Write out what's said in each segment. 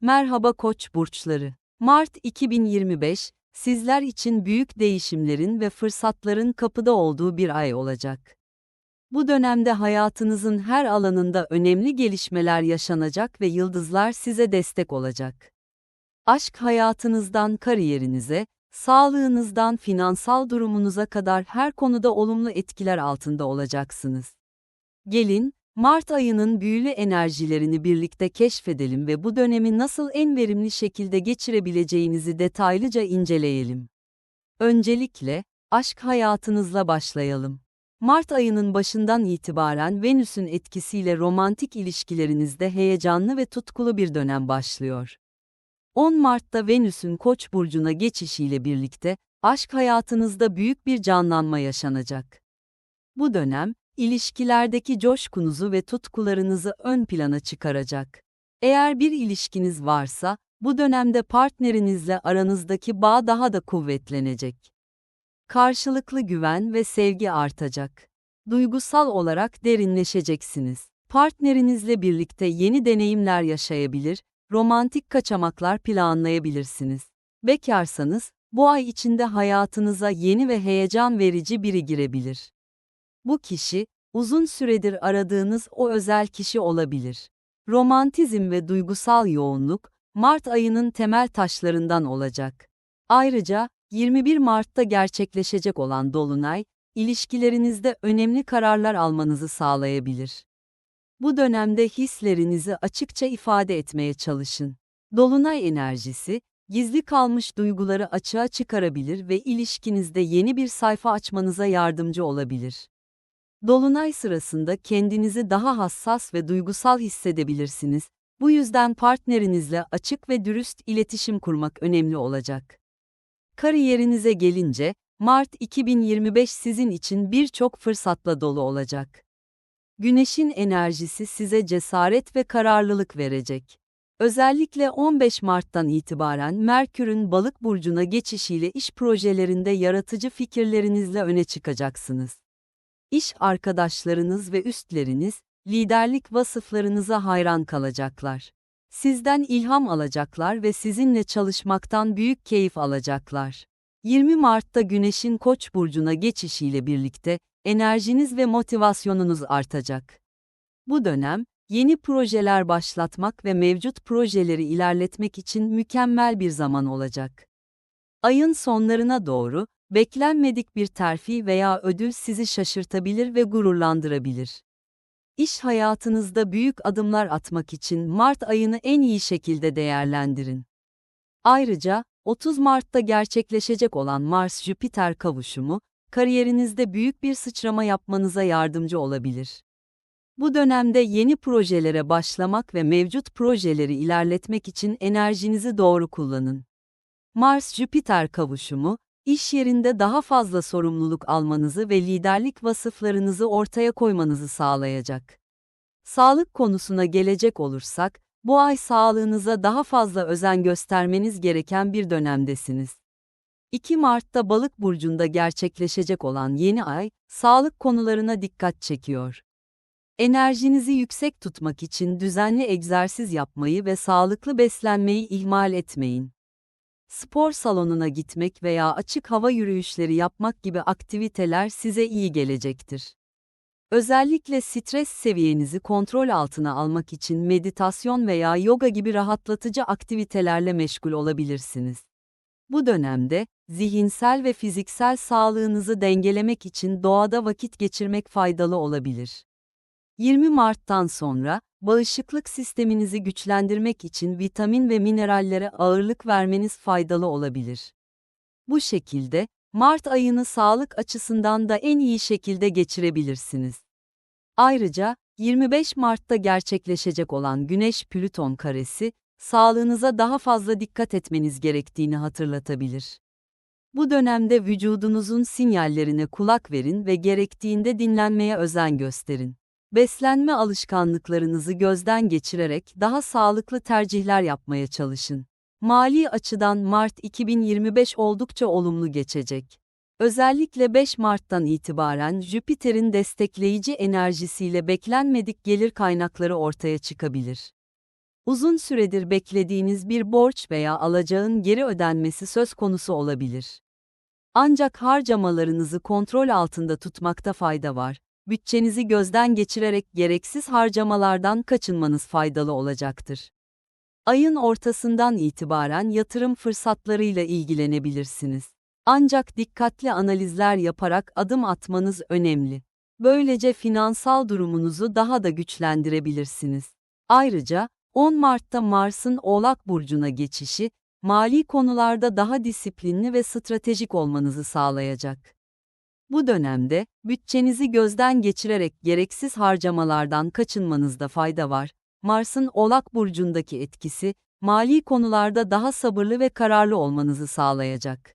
Merhaba Koç burçları. Mart 2025 sizler için büyük değişimlerin ve fırsatların kapıda olduğu bir ay olacak. Bu dönemde hayatınızın her alanında önemli gelişmeler yaşanacak ve yıldızlar size destek olacak. Aşk hayatınızdan kariyerinize, sağlığınızdan finansal durumunuza kadar her konuda olumlu etkiler altında olacaksınız. Gelin, Mart ayının büyülü enerjilerini birlikte keşfedelim ve bu dönemi nasıl en verimli şekilde geçirebileceğinizi detaylıca inceleyelim. Öncelikle, aşk hayatınızla başlayalım. Mart ayının başından itibaren Venüs'ün etkisiyle romantik ilişkilerinizde heyecanlı ve tutkulu bir dönem başlıyor. 10 Mart'ta Venüs'ün Koç burcuna geçişiyle birlikte aşk hayatınızda büyük bir canlanma yaşanacak. Bu dönem ilişkilerdeki coşkunuzu ve tutkularınızı ön plana çıkaracak. Eğer bir ilişkiniz varsa, bu dönemde partnerinizle aranızdaki bağ daha da kuvvetlenecek. Karşılıklı güven ve sevgi artacak. Duygusal olarak derinleşeceksiniz. Partnerinizle birlikte yeni deneyimler yaşayabilir, romantik kaçamaklar planlayabilirsiniz. Bekarsanız, bu ay içinde hayatınıza yeni ve heyecan verici biri girebilir. Bu kişi, uzun süredir aradığınız o özel kişi olabilir. Romantizm ve duygusal yoğunluk, Mart ayının temel taşlarından olacak. Ayrıca, 21 Mart'ta gerçekleşecek olan Dolunay, ilişkilerinizde önemli kararlar almanızı sağlayabilir. Bu dönemde hislerinizi açıkça ifade etmeye çalışın. Dolunay enerjisi, gizli kalmış duyguları açığa çıkarabilir ve ilişkinizde yeni bir sayfa açmanıza yardımcı olabilir. Dolunay sırasında kendinizi daha hassas ve duygusal hissedebilirsiniz. Bu yüzden partnerinizle açık ve dürüst iletişim kurmak önemli olacak. Kariyerinize gelince, Mart 2025 sizin için birçok fırsatla dolu olacak. Güneşin enerjisi size cesaret ve kararlılık verecek. Özellikle 15 Mart'tan itibaren Merkür'ün Balık burcuna geçişiyle iş projelerinde yaratıcı fikirlerinizle öne çıkacaksınız. İş arkadaşlarınız ve üstleriniz, liderlik vasıflarınıza hayran kalacaklar. Sizden ilham alacaklar ve sizinle çalışmaktan büyük keyif alacaklar. 20 Mart'ta Güneş'in Koç burcuna geçişiyle birlikte enerjiniz ve motivasyonunuz artacak. Bu dönem yeni projeler başlatmak ve mevcut projeleri ilerletmek için mükemmel bir zaman olacak. Ayın sonlarına doğru beklenmedik bir terfi veya ödül sizi şaşırtabilir ve gururlandırabilir. İş hayatınızda büyük adımlar atmak için Mart ayını en iyi şekilde değerlendirin. Ayrıca, 30 Mart'ta gerçekleşecek olan Mars-Jüpiter kavuşumu, kariyerinizde büyük bir sıçrama yapmanıza yardımcı olabilir. Bu dönemde yeni projelere başlamak ve mevcut projeleri ilerletmek için enerjinizi doğru kullanın. Mars-Jüpiter kavuşumu, iş yerinde daha fazla sorumluluk almanızı ve liderlik vasıflarınızı ortaya koymanızı sağlayacak. Sağlık konusuna gelecek olursak, bu ay sağlığınıza daha fazla özen göstermeniz gereken bir dönemdesiniz. 2 Mart'ta Balık burcunda gerçekleşecek olan yeni ay, sağlık konularına dikkat çekiyor. Enerjinizi yüksek tutmak için düzenli egzersiz yapmayı ve sağlıklı beslenmeyi ihmal etmeyin. Spor salonuna gitmek veya açık hava yürüyüşleri yapmak gibi aktiviteler size iyi gelecektir. Özellikle stres seviyenizi kontrol altına almak için meditasyon veya yoga gibi rahatlatıcı aktivitelerle meşgul olabilirsiniz. Bu dönemde, zihinsel ve fiziksel sağlığınızı dengelemek için doğada vakit geçirmek faydalı olabilir. 20 Mart'tan sonra, bağışıklık sisteminizi güçlendirmek için vitamin ve minerallere ağırlık vermeniz faydalı olabilir. Bu şekilde, Mart ayını sağlık açısından da en iyi şekilde geçirebilirsiniz. Ayrıca, 25 Mart'ta gerçekleşecek olan Güneş-Plüton karesi, sağlığınıza daha fazla dikkat etmeniz gerektiğini hatırlatabilir. Bu dönemde vücudunuzun sinyallerine kulak verin ve gerektiğinde dinlenmeye özen gösterin. Beslenme alışkanlıklarınızı gözden geçirerek daha sağlıklı tercihler yapmaya çalışın. Mali açıdan Mart 2025 oldukça olumlu geçecek. Özellikle 5 Mart'tan itibaren Jüpiter'in destekleyici enerjisiyle beklenmedik gelir kaynakları ortaya çıkabilir. Uzun süredir beklediğiniz bir borç veya alacağın geri ödenmesi söz konusu olabilir. Ancak harcamalarınızı kontrol altında tutmakta fayda var. Bütçenizi gözden geçirerek gereksiz harcamalardan kaçınmanız faydalı olacaktır. Ayın ortasından itibaren yatırım fırsatlarıyla ilgilenebilirsiniz. Ancak dikkatli analizler yaparak adım atmanız önemli. Böylece finansal durumunuzu daha da güçlendirebilirsiniz. Ayrıca, 10 Mart'ta Mars'ın Oğlak Burcu'na geçişi, mali konularda daha disiplinli ve stratejik olmanızı sağlayacak. Bu dönemde, bütçenizi gözden geçirerek gereksiz harcamalardan kaçınmanızda fayda var. Mars'ın Oğlak Burcu'ndaki etkisi, mali konularda daha sabırlı ve kararlı olmanızı sağlayacak.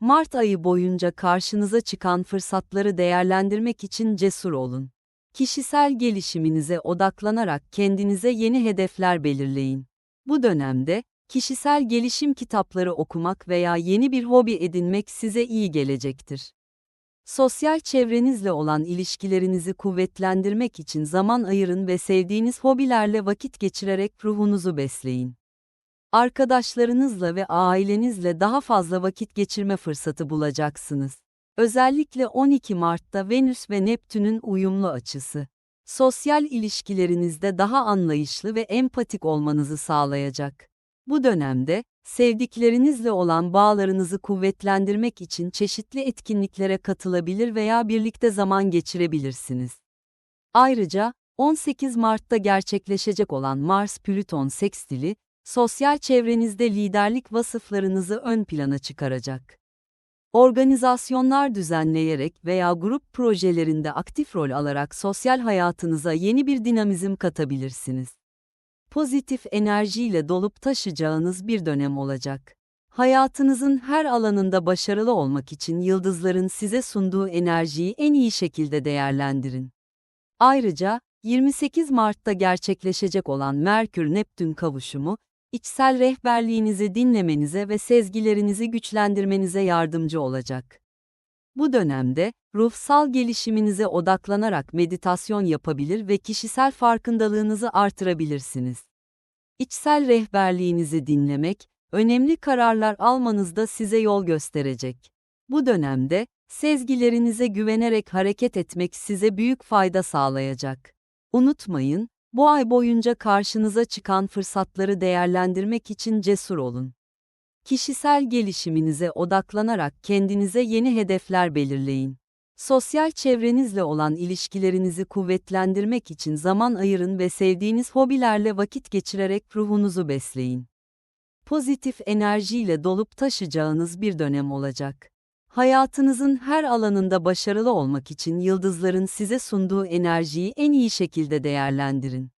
Mart ayı boyunca karşınıza çıkan fırsatları değerlendirmek için cesur olun. Kişisel gelişiminize odaklanarak kendinize yeni hedefler belirleyin. Bu dönemde, kişisel gelişim kitapları okumak veya yeni bir hobi edinmek size iyi gelecektir. Sosyal çevrenizle olan ilişkilerinizi kuvvetlendirmek için zaman ayırın ve sevdiğiniz hobilerle vakit geçirerek ruhunuzu besleyin. Arkadaşlarınızla ve ailenizle daha fazla vakit geçirme fırsatı bulacaksınız. Özellikle 12 Mart'ta Venüs ve Neptün'ün uyumlu açısı. Sosyal ilişkilerinizde daha anlayışlı ve empatik olmanızı sağlayacak. Bu dönemde, sevdiklerinizle olan bağlarınızı kuvvetlendirmek için çeşitli etkinliklere katılabilir veya birlikte zaman geçirebilirsiniz. Ayrıca, 18 Mart'ta gerçekleşecek olan Mars-Plüton sekstili, sosyal çevrenizde liderlik vasıflarınızı ön plana çıkaracak. Organizasyonlar düzenleyerek veya grup projelerinde aktif rol alarak sosyal hayatınıza yeni bir dinamizm katabilirsiniz. Pozitif enerjiyle dolup taşacağınız bir dönem olacak. Hayatınızın her alanında başarılı olmak için yıldızların size sunduğu enerjiyi en iyi şekilde değerlendirin. Ayrıca, 28 Mart'ta gerçekleşecek olan Merkür-Neptün kavuşumu, içsel rehberliğinizi dinlemenize ve sezgilerinizi güçlendirmenize yardımcı olacak. Bu dönemde, ruhsal gelişiminize odaklanarak meditasyon yapabilir ve kişisel farkındalığınızı artırabilirsiniz. İçsel rehberliğinizi dinlemek, önemli kararlar almanızda size yol gösterecek. Bu dönemde, sezgilerinize güvenerek hareket etmek size büyük fayda sağlayacak. Unutmayın, bu ay boyunca karşınıza çıkan fırsatları değerlendirmek için cesur olun. Kişisel gelişiminize odaklanarak kendinize yeni hedefler belirleyin. Sosyal çevrenizle olan ilişkilerinizi kuvvetlendirmek için zaman ayırın ve sevdiğiniz hobilerle vakit geçirerek ruhunuzu besleyin. Pozitif enerjiyle dolup taşacağınız bir dönem olacak. Hayatınızın her alanında başarılı olmak için yıldızların size sunduğu enerjiyi en iyi şekilde değerlendirin.